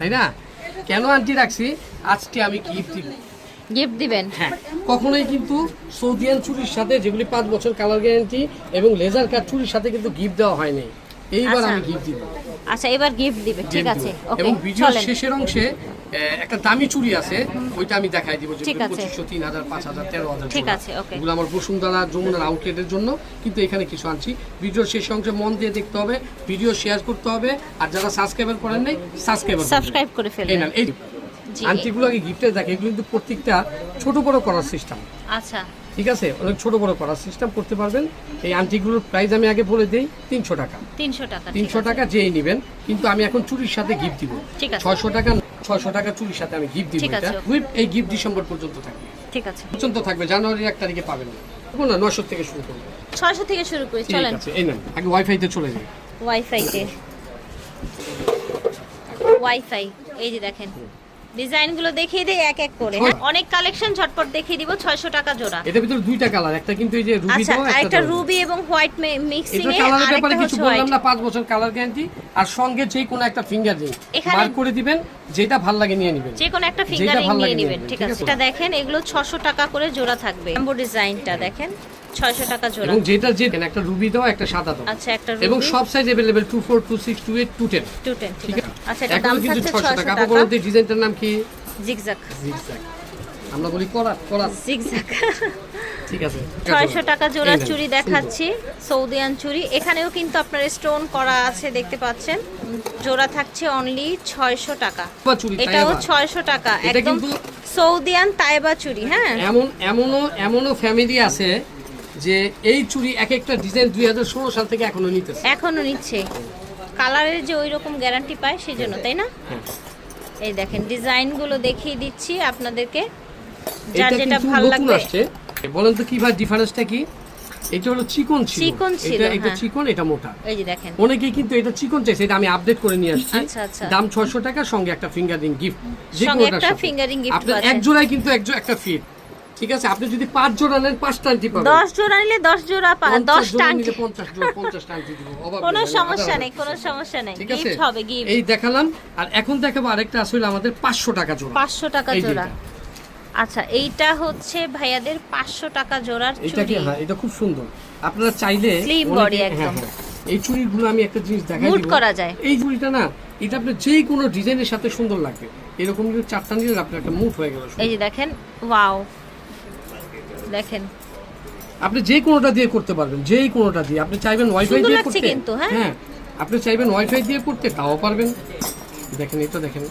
তাই না? কেন আন্টি রাখছি? আজকে আমি গিফট দিব। গিফট দিবেন? হ্যাঁ। কখনোই কিন্তু সৌদিয়ান চুরির সাথে যেগুলি পাঁচ বছর কালার গ্যারান্টি এবং লেজার কাট চুরির সাথে কিন্তু গিফট দেওয়া হয়নি। এইবার আচ্ছা। আমি গিফট দিব। আচ্ছা এবার গিফট দিবে ঠিক আছে। এবং ভিডিও শেষের অংশে একটা দামি চুড়ি আছে ওইটা আমি দেখাই দিব যে পঁচিশশো তিন হাজার পাঁচ হাজার তেরো হাজার ঠিক আছে, ওগুলো এগুলো আমার বসুন্ধরা যমুনার আউটলেটের জন্য কিন্তু এখানে কিছু আনছি। ভিডিও শেষ অংশে মন দিয়ে দেখতে হবে ভিডিও শেয়ার করতে হবে আর যারা সাবস্ক্রাইবার করেন নাই সাবস্ক্রাইবার সাবস্ক্রাইব করে ফেলেন এই। আন্টিগুলোকে গিফটে দেখে এগুলো কিন্তু প্রত্যেকটা ছোট বড় করার সিস্টেম আচ্ছা। ঠিক আছে? অনেক ছোট বড় করার সিস্টেম করতে পারবেন। এই আন্টিগুলোর প্রাইস আমি আগে বলে দিই তিনশো টাকা। তিনশো টাকা তিনশো। টাকা যেই নেবেন কিন্তু আমি এখন চুরির সাথে গিফট দিব। ছয়শো টাকা ছয়শো টাকা চুরির সাথে আমি গিফট দিব এটা. উইথ এই গিফট ডিসেম্বর পর্যন্ত থাকবে। ঠিক আছে। পর্যন্ত থাকবে জানুয়ারির এক তারিখে পাবেন। না নশো থেকে শুরু করব। ছয়শো থেকে শুরু করি ঠিক চলেন। আছে এই নেন। আগে ওয়াইফাইতে চলে যাই। ওয়াইফাইতে ওয়াইফাই এই যে দেখেন। ডিজাইনগুলো দেখিয়ে দিই এক এক করে? অনেক কালেকশন ঝটপট দেখিয়ে দিব ছয়শো টাকা জোড়া। এটার ভিতরে দুইটা কালার একটা কিন্তু এই যে রুবি আচ্ছা একটা একটা রুবি এবং হোয়াইট মিক্সিং এটা এ কালারের ব্যাপারে কিছু বললাম না পাঁচ বছর কালার গ্যারান্টি আর সঙ্গে যে কোনো একটা ফিঙ্গার রিং এখানে- মার্ক করে দিবেন যেটা ভালো লাগে নিয়ে নেবেন। যে কোনো একটা ফিঙ্গারিং নিয়ে নেবেন ঠিক আছে? এটা দেখেন এগুলো ছশো টাকা করে জোড়া থাকবে। এম্বো ডিজাইনটা দেখেন। ছয়শো টাকা জোড়া। এবং যেটা যে একটা রুবি দেওয়া একটা সাদা দেওয়া। আচ্ছা একটা এবং সব size available two four two six two eight two ten two ten ঠিক ঠিক আছে। আছে? আচ্ছা এটা দাম থাকছে ছয়শো ছয়শো টাকা। টাকা। আপনি বলুন তো এই ডিজাইনটার নাম কি? জিগজাক জিগজ্যাগ আমরা বলি করা করা। জিগজাক ঠিক আছে। ছয়শো টাকা জোড়া চুড়ি দেখাচ্ছি সৌদিয়ান চুড়ি। এখানেও কিন্তু আপনার স্টোন করা আছে দেখতে পাচ্ছেন। জোড়া থাকছে অনলি ছয়শো টাকা। এটাও আবার। ছয়শো টাকা। একদম সৌদিয়ান তাইবা চুড়ি হ্যাঁ? এমন এমনও এমনও ফ্যামিলি আছে যে এই চুড়ি এক একটা ডিজাইন দুই হাজার ষোলো সাল থেকে এখনও নিতেছে। এখনও নিচ্ছে। কালারের যে ওই রকম গ্যারান্টি পায় সেই জন্য তাই না? হ্যাঁ। এই দেখেন ডিজাইনগুলো দেখিয়ে দিচ্ছি আপনাদেরকে। যার যেটা ভালো লাগবে। বলেন তো কি ভাই ডিফারেন্সটা কি? এটা হলো চিকন ছিল। চিকন ছিল, এটা এটা হ্যাঁ। চিকন এটা মোটা। এই যে দেখেন। অনেকেই কিন্তু এটা চিকন চাইছে এটা আমি আপডেট করে নিয়ে আসছি। আচ্ছা, আচ্ছা। দাম ছয়শো টাকা সঙ্গে একটা ফিঙ্গারিং গিফট যে সঙ্গে একটা fingering gift আপনার এক জোড়ায় কিন্তু এক একটা ফিট ঠিক আছে? আপনি যদি পাঁচ জোড়া নেন পাঁচটা আংটি পাবেন। দশ জোড়া নিলে দশ জোড়া পা- পঞ্চাশ দশ টাঙ্কি। নিলে পঞ্চাশ জোড়া পঞ্চাশটা আংটি দিব কোনো সমস্যা নেই কোনো সমস্যা নেই। ঠিক আছে? হবে গিফট এই দেখালাম আর এখন দেখাবো আরেকটা আসলে আমাদের পাঁচশো টাকা জোড়া। পাঁচশো টাকা জোড়া। আচ্ছা এইটা হচ্ছে ভাইয়াদের পাঁচশো টাকা জোড়ার এটা কি? হ্যাঁ এটা খুব সুন্দর। আপনারা চাইলে body হ্যাঁ, একদম। হ্যাঁ। এই চুড়িগুলো আমি একটা জিনিস দেখাই দিব। করা যায়। এই চুড়িটা না এটা আপনার যে কোনো ডিজাইনের সাথে সুন্দর লাগবে। এরকম যদি চারটা নিলে আপনার একটা মুড হয়ে গেল এই যে দেখেন ওয়াও দেখেন। আপনি যে কোনোটা দিয়ে করতে পারবেন যেই কোনোটা দিয়ে। আপনি চাইবেন ওয়াইফাই দিয়ে করতে। কিন্তু, হ্যাঁ। হ্যাঁ। আপনি চাইবেন ওয়াইফাই দিয়ে করতে তাও পারবেন। দেখেন এই তো দেখেন।